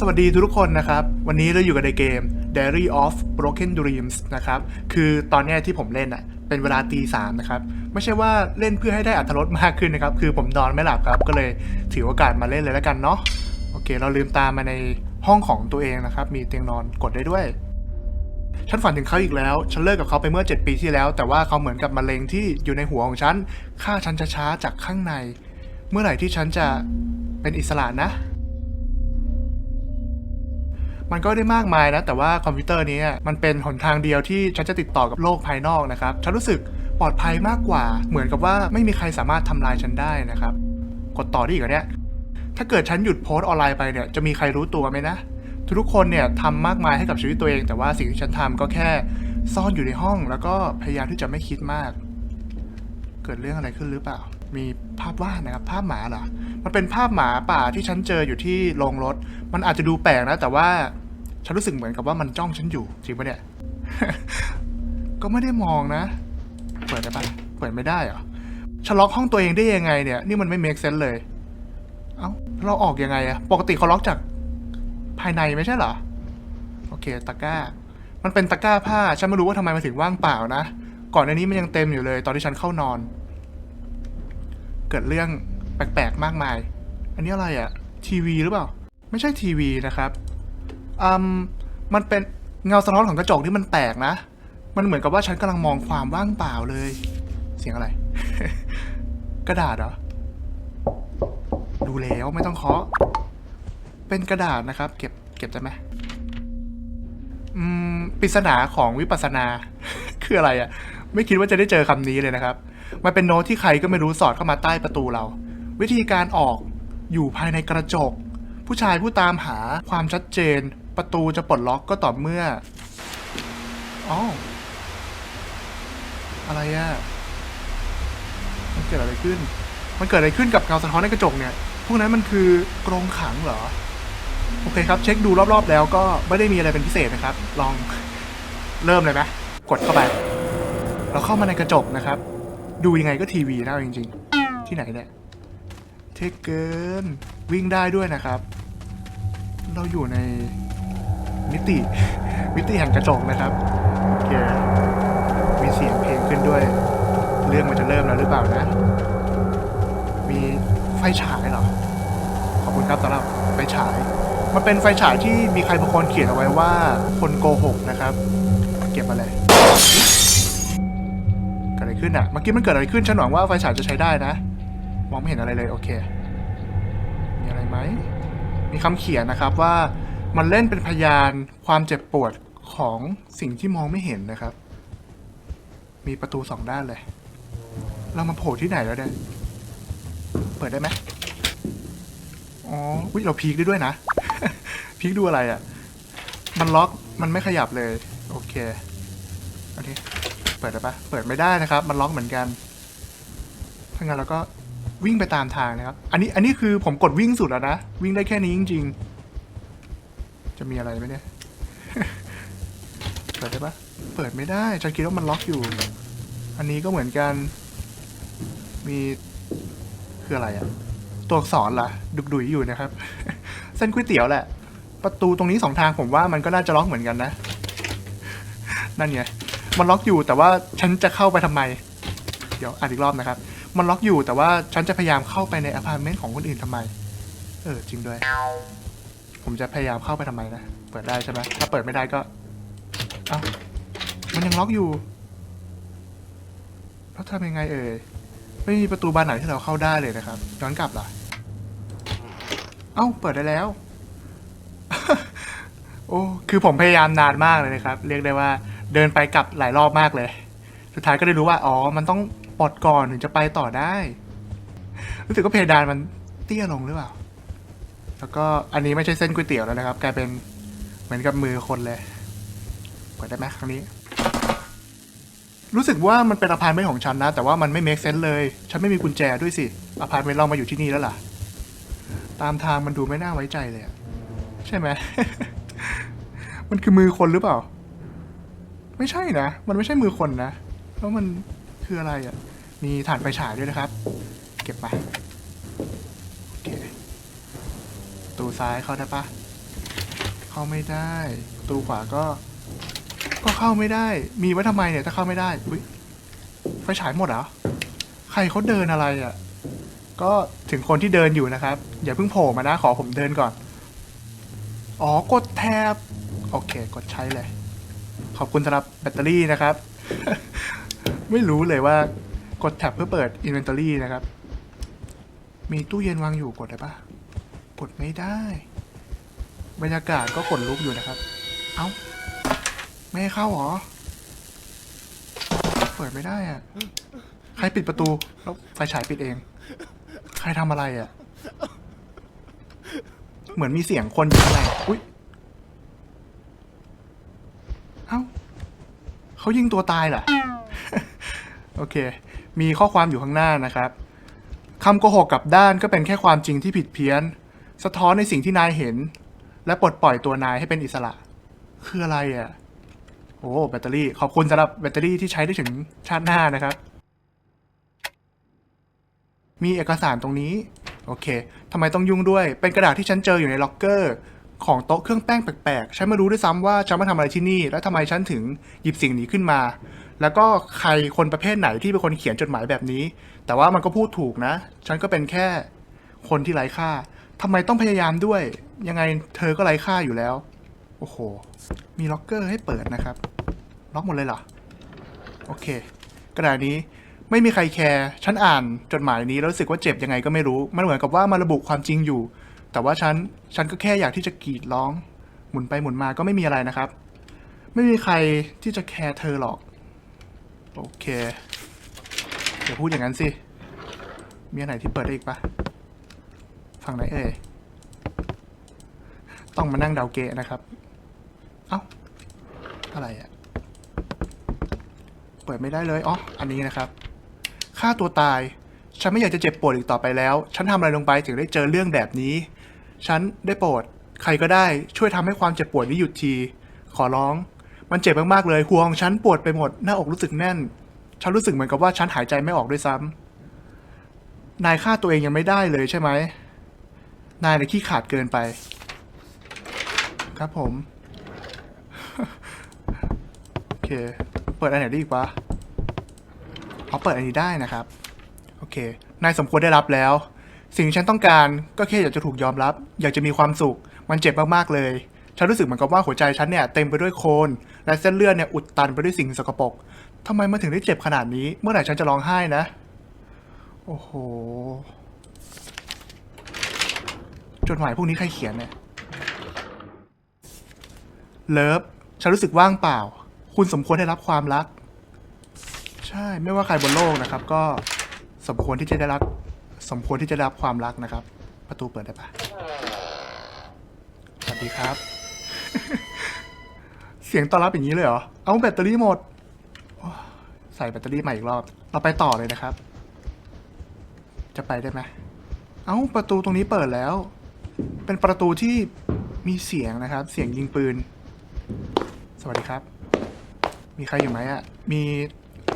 สวัสดีทุกคนนะครับ วันนี้เราอยู่กันในเกม Diary of Broken Dreams นะครับ คือตอนนี้ที่ผมเล่นอะ เป็นเวลาตีสามนะครับ ไม่ใช่ว่าเล่นเพื่อให้ได้อัตรสมากขึ้นนะครับ คือผมนอนไม่หลับครับ ก็เลยถือโอกาสมาเล่นเลยแล้วกันเนาะ โอเค เราลืมตามมาในห้องของตัวเองนะครับ มีเตียงนอนกดได้ด้วย ฉันฝันถึงเขาอีกแล้ว ฉันเลิกกับเขาไปเมื่อ 7 ปีที่แล้ว แต่ว่าเขาเหมือนกับมะเร็งที่อยู่ในหัวของฉัน ฆ่าฉันช้าๆจากข้างใน เมื่อไหร่ที่ฉันจะเป็นอิสระนะ มันก็ได้มากมายนะ แต่ว่าคอมพิวเตอร์นี้มันเป็นหนทางเดียวที่ฉันจะติดต่อกับโลกภายนอกนะครับ ฉันรู้สึกปลอดภัยมากกว่า เหมือนกับว่าไม่มีใครสามารถทำลายฉันได้นะครับ กดต่อได้อีกเหรอเนี่ย ถ้าเกิดฉันหยุดโพสต์ออนไลน์ไปเนี่ยจะมีใครรู้ตัวไหมนะ ทุกคนเนี่ยทำมากมายให้กับชีวิตตัวเอง แต่ว่าสิ่งที่ฉันทำก็แค่ซ่อนอยู่ในห้อง แล้วก็พยายามที่จะไม่คิดมาก เกิดเรื่องอะไรขึ้นหรือเปล่า มีภาพวาดนะครับ ภาพหมาเหรอ มันเป็นภาพหมาป่าที่ฉันเจออยู่ที่โรงรถ มันอาจจะดูแปลกนะ แต่ว่า ฉันรู้สึกเหมือนกับว่ามันจ้องฉันอยู่ จริงปะเนี่ย ก็ไม่ได้มองนะ เปิดได้ปะเปิดไม่ได้เหรอฉันล็อกห้องตัวเองได้ยังไงเนี่ย นี่มันไม่เมคเซนเลย เอ้า เราออกยังไงอะปกติเขาล็อกจากภายในไม่ใช่เหรอ โอเค ตะกร้า มันเป็นตะกร้าผ้า ฉันไม่รู้ว่าทำไมมันถึงว่างเปล่านะ ก่อนในนี้มันยังเต็มอยู่เลย ตอนที่ฉันเข้านอน เกิดเรื่องแปลกๆ มากมาย อันนี้อะไรอะทีวีหรือเปล่า ไม่ใช่ทีวีนะครับ อืมมันเป็นเงาสะท้อนของกระจกที่มันแปลกนะ มันเหมือนกับว่าฉันกำลังมองความว่างเปล่าเลย เสียงอะไร กระดาษเหรอ ดูแล้วไม่ต้องเคาะ เป็นกระดาษนะครับ เก็บเก็บได้ไหมอืมปริศนาของวิปัสสนา คืออะไรอะ่ะ ไม่คิดว่าจะได้เจอคำนี้เลยนะครับ มันเป็นโน้ตที่ใครก็ไม่รู้สอดเข้ามาใต้ประตูเรา วิธีการออกอยู่ภายในกระจก ผู้ชายผู้ตามหาความชัดเจน ประตูจะปลดล็อกก็ต่อเมื่ออ๋ออะไรอะ่ะมันเกิดอะไรขึ้น มันเกิดอะไรขึ้นกับเงาสะท้อนในกระจกเนี่ย พวกนั้นมันคือกรงขังเหรอ โอเคครับ เช็คดูรอบๆ แล้วก็ไม่ได้มีอะไรเป็นพิเศษนะครับ ลองเริ่มเลยไหมกดเข้าไป เราเข้ามาในกระจกนะครับ ดูยังไงก็ทีวีนะเอาจริงๆ ที่ไหนเนี่ย เทคเกินวิ่งได้ด้วยนะครับ เราอยู่ใน มิติ มิติแห่งกระจกนะครับโอเคมีเสียงเพลงขึ้นด้วย เรื่องมันจะเริ่มแล้วหรือเปล่านะ มีไฟฉายเหรอ ขอบคุณครับสำหรับไฟฉาย มันเป็นไฟฉายที่มีใครบางคนเขียนเอาไว้ว่า คนโกหกนะครับ เก็บมาเลยเกิดอะไรขึ้นอะ เมื่อกี้มันเกิดอะไรขึ้น ฉันหวังว่าไฟฉายจะใช้ได้นะ มองไม่เห็นอะไรเลย โอเค มีอะไรไหม มีคำเขียนนะครับว่า มันเล่นเป็นพยานความเจ็บปวดของสิ่งที่มองไม่เห็นนะครับ มีประตูสองด้านเลย เรามาโผล่ที่ไหนแล้วเนี่ย เปิดได้ไหมอ๋ออุ๊ยเราพีคได้ด้วยนะ พีคดูอะไรอะ่ะ มันล็อก มันไม่ขยับเลย โอเคโอเคเปิดได้ปะเปิดไม่ได้นะครับ มันล็อกเหมือนกันถ้างั้นเราก็วิ่งไปตามทางนะครับ อันนี้ อันนี้คือผมกดวิ่งสุดแล้วนะ วิ่งได้แค่นี้จริง ๆ จะมีอะไรไหมเนี่ย เปิดได้ปะเปิดไม่ได้ฉันคิดว่ามันล็อกอยู่ อันนี้ก็เหมือนกัน มีคืออะไรอะตัวอักษรล่ะ ดุกดุยอยู่นะครับ เส้นก๋วยเตี๋ยวแหละ ประตูตรงนี้สองทางผมว่ามันก็น่าจะล็อกเหมือนกันนะ นั่นไง มันล็อกอยู่แต่ว่าฉันจะเข้าไปทำไม เดี๋ยวอ่านอีกรอบนะครับ มันล็อกอยู่แต่ว่าฉันจะพยายามเข้าไปในอพาร์ตเมนต์ของคนอื่นทำไม เออจริงด้วย ผมจะพยายามเข้าไปทำไมนะ เปิดได้ใช่ไหมถ้าเปิดไม่ได้ก็ เอ้า มันยังล็อกอยู่ แล้วทำยังไงเอ่ย ไม่มีประตูบานไหนที่เราเข้าได้เลยนะครับ ย้อนกลับล่ะ เอ้า เปิดได้แล้ว โอ้ คือผมพยายามนานมากเลยนะครับ เรียกได้ว่าเดินไปกลับหลายรอบมากเลย สุดท้ายก็ได้รู้ว่า อ๋อ มันต้องปลดก่อนถึงจะไปต่อได้ รู้สึกว่าเพดานมันเตี้ยลงหรือเปล่า แล้วก็อันนี้ไม่ใช่เส้นก๋วยเตี๋ยวแล้วนะครับ กลายเป็นเหมือนกับมือคนเลยเปิดได้ไหมครั้งนี้ รู้สึกว่ามันเป็นอพาร์ตเมนต์ของฉันนะ แต่ว่ามันไม่เมคเซน s ์เลย ฉันไม่มีกุญแจด้วยสิอพาร์ตเมนต์เรามาอยู่ที่นี่แล้วล่ะ ตามทางมันดูไม่น่าไว้ใจเลยใช่ไหม มันคือมือคนหรือเปล่า ไม่ใช่นะ มันไม่ใช่มือคนนะ แล้วมันคืออะไรอะมีถ่านไฟฉายด้วยนะครับ เก็บไปโอเค ตูซ้ายเข้าได้ปะเข้าไม่ได้ ตูขวาก็ ก็เข้าไม่ได้ มีไว้ทำไมเนี่ยถ้าเข้าไม่ได้อุ้ยไฟฉายหมดเหรอใครเขาเดินอะไรอะ่ะ ก็ถึงคนที่เดินอยู่นะครับ อย่าเพิ่งโผล่มานะขอผมเดินก่อน อ๋อกดแท็บโอเค กดใช้เลย ขอบคุณสำหรับแบตเตอรี่นะครับ ไม่รู้เลยว่ากดแท็บเพื่อเปิด Inventory นะครับ มีตู้เย็นวางอยู่กดได้ปะ กดไม่ได้ บรรยากาศก็ขนลุกอยู่นะครับ เอ้า ไม่ให้เข้าเหรอ เปิดไม่ได้อะใครปิดประตู แล้วไฟฉายปิดเอง ใครทำอะไรอะเหมือนมีเสียงคนอยู่ข้างในอุ้ยเอ้าเขายิงตัวตายเหรอ โอเค มีข้อความอยู่ข้างหน้านะครับคำโกหกกับด้านก็เป็นแค่ความจริงที่ผิดเพี้ยน สะท้อนในสิ่งที่นายเห็น และปลดปล่อยตัวนายให้เป็นอิสระ คืออะไรอะ่ะโอ้แบตเตอรี่ขอบคุณสำหรับแบตเตอรี่ที่ใช้ได้ถึงชาติหน้านะครับ มีเอกสารตรงนี้ โอเคทำไมต้องยุ่งด้วย เป็นกระดาษที่ฉันเจออยู่ในล็อกเกอร์ ของโต๊ะเครื่องแป้งแปลกๆฉันไม่รู้ด้วยซ้ำว่าฉันมาทำอะไรที่นี่ แล้วทำไมฉันถึงหยิบสิ่งนี้ขึ้นมา แล้วก็ใครคนประเภทไหนที่เป็นคนเขียนจดหมายแบบนี้ แต่ว่ามันก็พูดถูกนะ ฉันก็เป็นแค่คนที่ไร้ค่า ทำไมต้องพยายามด้วย ยังไงเธอก็ไร้ค่าอยู่แล้ว โอ้โห มีล็อกเกอร์ให้เปิดนะครับ ล็อกหมดเลยเหรอ โอเค กระดาษนี้ไม่มีใครแคร์ ฉันอ่านจดหมายนี้แล้วรู้สึกว่าเจ็บยังไงก็ไม่รู้ มันเหมือนกับว่ามาระบุความจริงอยู่ แต่ว่าฉัน ฉันก็แค่อยากที่จะกรีดร้อง หมุนไปหมุนมาก็ไม่มีอะไรนะครับ ไม่มีใครที่จะแคร์เธอหรอก โอเคอย่าพูดอย่างนั้นสิ มีอันไหนที่เปิดได้อีกปะ ฝั่งไหนเอ่ย ต้องมานั่งเดาเกะนะครับ เอ้า อะไรอะเปิดไม่ได้เลย อ๋อ อันนี้นะครับ ฆ่าตัวตาย ฉันไม่อยากจะเจ็บปวดอีกต่อไปแล้ว ฉันทำอะไรลงไปถึงได้เจอเรื่องแบบนี้ ฉันได้โปรด ใครก็ได้ ช่วยทำให้ความเจ็บปวดนี้หยุดที ขอร้อง มันเจ็บมากๆเลย หัวของฉันปวดไปหมด หน้าอกรู้สึกแน่น ฉันรู้สึกเหมือนกับว่าฉันหายใจไม่ออกด้วยซ้ำนายฆ่าตัวเองยังไม่ได้เลยใช่ไหม นายเนี่ยขี้ขาดเกินไป ครับผม โอเค เปิดอันไหนได้อีกวะเอาเปิดอันนี้ได้นะครับ โอเค นายสมควรได้รับแล้ว สิ่งที่ฉันต้องการก็แค่อยากจะถูกยอมรับ อยากจะมีความสุข มันเจ็บมากๆเลย ฉันรู้สึกเหมือนกับว่าหัวใจฉันเนี่ยเต็มไปด้วยโคลน และเส้นเลือดเนี่ยอุดตันไปด้วยสิ่งสกปรกทำไมมันถึงได้เจ็บขนาดนี้ เมื่อไหร่ฉันจะร้องไห้นะ โอ้โห จดหมายพวกนี้ใครเขียนเนี่ยเลิฟฉันรู้สึกว่างเปล่า คุณสมควรได้รับความรัก ใช่ไม่ว่าใครบนโลกนะครับ ก็สมควรที่จะได้รับ สมควรที่จะได้รับความรักนะครับ ประตูเปิดได้ปะสวัสดีครับ เสียงต้อนรับอย่างนี้เลยเหรอ เอาแบตเตอรี่หมด ใส่แบตเตอรี่ใหม่อีกรอบ เราไปต่อเลยนะครับ จะไปได้ไหม เอ้าประตูตรงนี้เปิดแล้ว เป็นประตูที่มีเสียงนะครับ เสียงยิงปืน สวัสดีครับ มีใครอยู่ไหมอะมี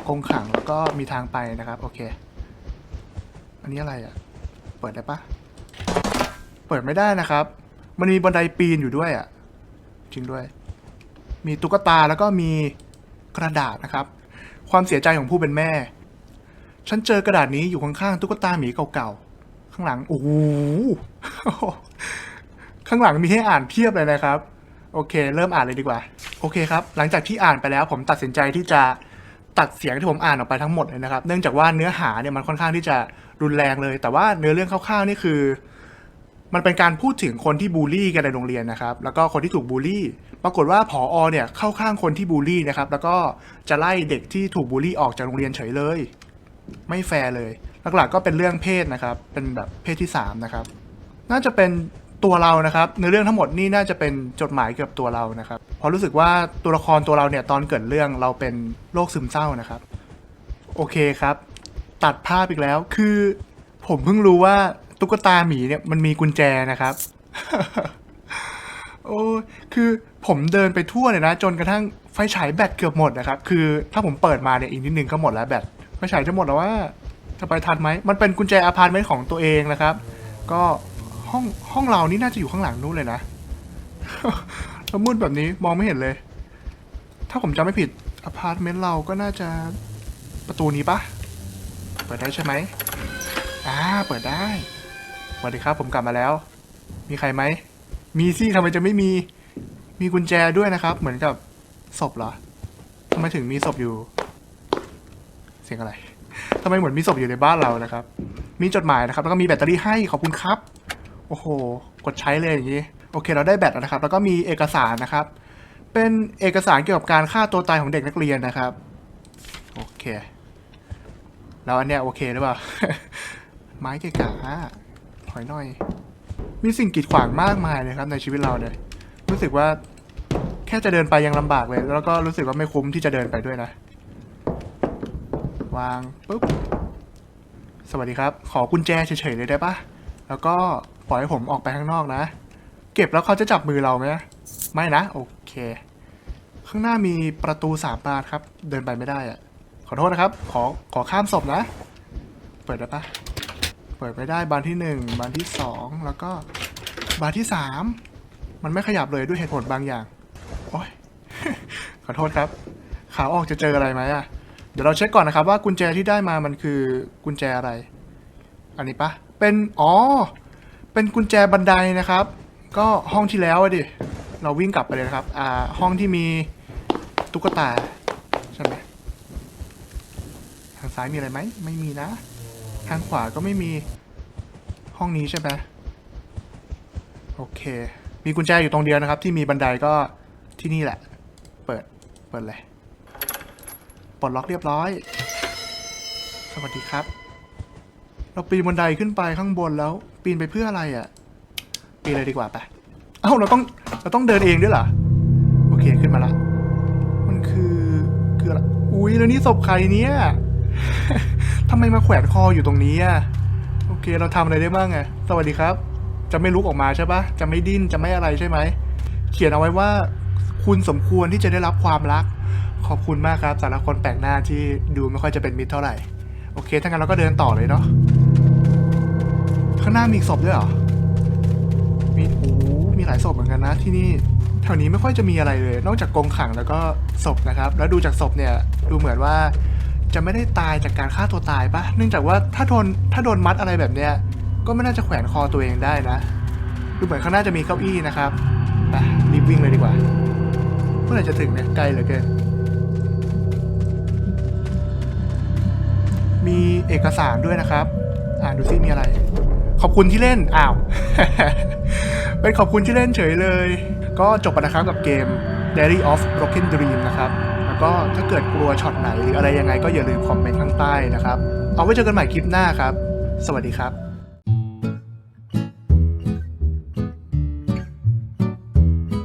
กรงขังแล้วก็มีทางไปนะครับ โอเค อันนี้อะไรอะเปิดได้ปะเปิดไม่ได้นะครับ มันมีบันไดปีนอยู่ด้วยอะจริงด้วย มีตุ๊กตาแล้วก็มีกระดาษนะครับ ความเสียใจของผู้เป็นแม่ ฉันเจอกระดาษนี้อยู่ข้างๆตุ๊กตาหมีเก่าๆ ข้างหลังโอ้โหข้างหลังมีให้อ่านเพียบเลยนะครับ โอเค เริ่มอ่านเลยดีกว่า โอเคครับ หลังจากที่อ่านไปแล้ว ผมตัดสินใจที่จะตัดเสียงที่ผมอ่านออกไปทั้งหมดเลยนะครับ เนื่องจากว่าเนื้อหาเนี่ยมันค่อนข้างที่จะรุนแรงเลย แต่ว่าเนื้อเรื่องคร่าวๆนี่คือ มันเป็นการพูดถึงคนที่บูลลี่กันในโรงเรียนนะครับ แล้วก็คนที่ถูกบูลลี่ ปรากฏว่าผออเนี่ยเข้าข้างคนที่บูลลี่นะครับ แล้วก็จะไล่เด็กที่ถูกบูลลี่ออกจากโรงเรียนเฉยเลย ไม่แฟร์เลย หลักๆก็เป็นเรื่องเพศนะครับ เป็นแบบเพศที่สามนะครับ น่าจะเป็นตัวเรานะครับในเรื่องทั้งหมดนี่น่าจะเป็นจดหมายเกี่ยวกับตัวเรานะครับเพราะรู้สึกว่าตัวละครตัวเราเนี่ยตอนเกิดเรื่องเราเป็นโรคซึมเศร้านะครับ โอเคครับ ตัดภาพอีกแล้วคือ ผมเพิ่งรู้ว่าตุ๊กตาหมีเนี่ยมันมีกุญแจนะครับ โอ้คือผมเดินไปทั่วเลยนะ จนกระทั่งไฟฉายแบตเกือบหมดนะครับ คือถ้าผมเปิดมาเนี่ยอีกนิดนึงก็หมดแล้วแบตไฟฉายจะหมดแล้วว่า จะไปทันไหม มันเป็นกุญแจอพาร์ตเมนต์ของตัวเองนะครับ ก็ห้องห้องเรานี่น่าจะอยู่ข้างหลังนู้นเลยนะแล้วมืดแบบนี้มองไม่เห็นเลย ถ้าผมจำไม่ผิดอพาร์ตเมนต์เราก็น่าจะประตูนี้ปะเปิดได้ใช่ไหมอ่าเปิดได้สวัสดีครับ ผมกลับมาแล้ว มีใครไหม มีสิทำไมจะไม่มี มีกุญแจด้วยนะครับ เหมือนกับศพเหรอทำไมถึงมีศพอยู่ สียงอะไรทำไมเหมือนมีศพอยู่ในบ้านเรานะครับ มีจดหมายนะครับ แล้วก็มีแบตเตอรี่ให้ขอบคุณครับ โอ้โห กดใช้เลยอย่างนี้ โอเค เราได้แบตแล้วนะครับ แล้วก็มีเอกสารนะครับ เป็นเอกสารเกี่ยวกับการฆ่าตัวตายของเด็กนักเรียนนะครับ โอเค แล้วอันเนี้ยโอเคหรือเปล่า ไม้เกะกะถอยหน่อย มีสิ่งกีดขวางมากมายเลยครับ ในชีวิตเราเนี่ย รู้สึกว่าแค่จะเดินไปยังลำบากเลย แล้วก็รู้สึกว่าไม่คุ้มที่จะเดินไปด้วยนะ วางปุ๊บ สวัสดีครับ ขอกุญแจเฉยๆเลยได้ปะแล้วก็ปล่อยให้ผมออกไปข้างนอกนะ เก็บแล้วเขาจะจับมือเราไหมไม่นะ โอเค ข้างหน้ามีประตูสามบานครับ เดินไปไม่ได้อะขอโทษนะครับ ขอขอข้ามศพนะ เปิดได้ปะเปิดไม่ได้บานที่หนึ่งบานที่สองแล้วก็บานที่สามมันไม่ขยับเลยด้วยเหตุผลบางอย่าง โอ้ยขอโทษครับ ขาออกจะเจออะไรไหมอะ เดี๋ยวเราเช็คก่อนนะครับว่ากุญแจที่ได้มามันคือกุญแจอะไร อันนี้ปะเป็นอ๋อเป็นกุญแจบันไดนะครับ ก็ห้องที่แล้วอะดิเราวิ่งกลับไปเลยนะครับ อ่า ห้องที่มีตุ๊กตาใช่ไหมทางซ้ายมีอะไรไหมไม่มีนะ ทางขวาก็ไม่มีห้องนี้ใช่ไหมโอเค มีกุญแจอยู่ตรงเดียวนะครับ ที่มีบันไดก็ที่นี่แหละ เปิด เปิดเลย ปลดล็อกเรียบร้อย สวัสดีครับ เราปีนบันไดขึ้นไปข้างบนแล้ว ปีนไปเพื่ออะไรอะ่ะ ปีนเลยดีกว่าไป เอ้าเราต้องเราต้องเดินเองด้วยเหรอ โอเคขึ้นมาละ มันคือคืออะไร อุ้ยแล้วนี่ศพใครเนี่ยทำไมมาแขวนคออยู่ตรงนี้อะ โอเคเราทำอะไรได้บ้างอะสวัสดีครับ จะไม่ลุกออกมาใช่ปะจะไม่ดิ้น จะไม่อะไรใช่ไหม เขียนเอาไว้ว่า คุณสมควรที่จะได้รับความรัก ขอบคุณมากครับสำหรับคนแปลกหน้าที่ดูไม่ค่อยจะเป็นมิตรเท่าไหร่ โอเค ถ้างั้นเราก็เดินต่อเลยเนาะ ข้างหน้ามีศพด้วยเหรอ มีโอ้มีหลายศพเหมือนกันนะที่นี่ แถวนี้ไม่ค่อยจะมีอะไรเลย นอกจากกรงขังแล้วก็ศพนะครับ แล้วดูจากศพเนี่ย ดูเหมือนว่าจะไม่ได้ตายจากการฆ่าตัวตายปะเนื่องจากว่าถ้าโดนถ้าโดนมัดอะไรแบบเนี้ย ก็ไม่น่าจะแขวนคอตัวเองได้นะ ดูเหมือนข้างหน้าจะมีเก้าอี้นะครับ ไปรีบวิ่งเลยดีกว่า เมื่อไหร่จะถึงเนี่ยไกลเหลือเกิน มีเอกสารด้วยนะครับ อ่านดูซิมีอะไร ขอบคุณที่เล่น อ้าว เป็นขอบคุณที่เล่นเฉยเลย ก็จบไปนะครับกับเกม Diary of Broken Dream นะครับ แล้วก็ถ้าเกิดกลัวช็อตไหนหรืออะไรยังไงก็อย่าลืมคอมเมนต์ข้างใต้นะครับ เอาไว้เจอกันใหม่คลิปหน้าครับ สวัสดีครับ